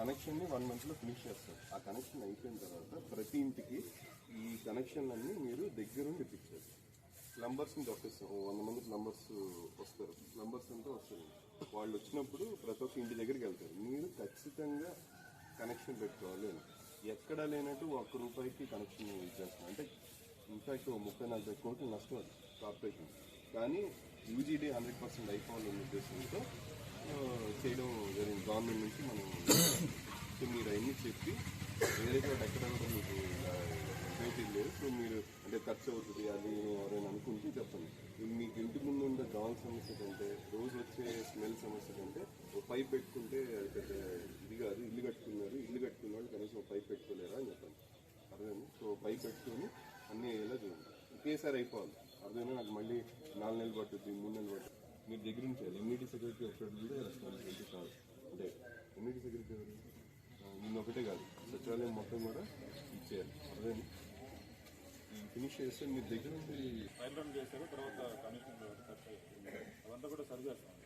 కనెక్షన్ని one మంత్లో finish చేస్తారు. ఆ కనెక్షన్ అయిపోయిన తర్వాత ప్రతి ఇంటికి ఈ కనెక్షన్లన్నీ మీరు దగ్గరుండి ఇప్పించారు ప్లంబర్స్ని దొరికిస్తాం ఓ వంద మంది ప్లంబర్స్ వస్తారు. ప్లంబర్స్ అంతా వస్తారు. వాళ్ళు వచ్చినప్పుడు ప్రతి ఒక్క ఇంటి దగ్గరికి వెళ్తారు. మీరు ఖచ్చితంగా కనెక్షన్ పెట్టుకోవాలి అని. ఎక్కడా లేనట్టు ఒక్క రూపాయికి కనెక్షన్ ఇచ్చేస్తాం అంటే ఇన్ఫాక్ట్ ముప్పై నలభై కోట్లు నష్టం అది కార్పొరేషన్ కానీ యూజీడీ హండ్రెడ్ పర్సెంట్ అయిపోవాలనే ఉద్దేశంతో చేయడం జరిగింది. గవర్నమెంట్ నుంచి మనం సో మీరు అవన్నీ చెప్పి ఏదైతే ఎక్కడ కూడా మీకు ఇలా ఉపయోగం లేదు. సో మీరు అంటే ఖర్చు అవుతుంది అది ఎవరైనా అనుకుంటే చెప్పండి. మీకు ఇంటి ముందు ఉండే దోమల సమస్య కంటే రోజు వచ్చే స్మెల్ సమస్య కంటే ఒక పైప్ పెట్టుకుంటే అది పెద్ద ఇది కాదు. ఇల్లు కట్టుకున్నారు ఇల్లు కట్టుకున్న వాళ్ళు కనీసం ఒక పైప్ పెట్టుకోలేరా అని చెప్పండి. అర్థమైంది? సో పైప్ పెట్టుకొని అన్నీ అయ్యేలా చూడండి. ఒకేసారి అయిపోవాలి. అర్థమైనా నాకు మళ్ళీ నాలుగు నెలలు పట్టుద్ది మూడు నెలలు పట్టుద్ది. మీరు దగ్గర ఉంచాలి ఇమ్యూనిటీ సెక్యూరిటీ ఒకటి ఉంటే రెస్పాన్సిబిలిటీ కాదు. అంటే ఇమ్యూనిటీ సెక్యూరిటీ ఎవరు? ఆ, నిన్న ఒకటే కాదు. సచివాలయం మొత్తం కూడా ఇచ్చేయాలి. అర్థమైంది ఈ ఫినిష్ చేస్తే మీరు దగ్గర ఉండి ఫైల్ రన్ చేశారు తర్వాత కమిషన్ అదంతా కూడా సరి చేస్తాం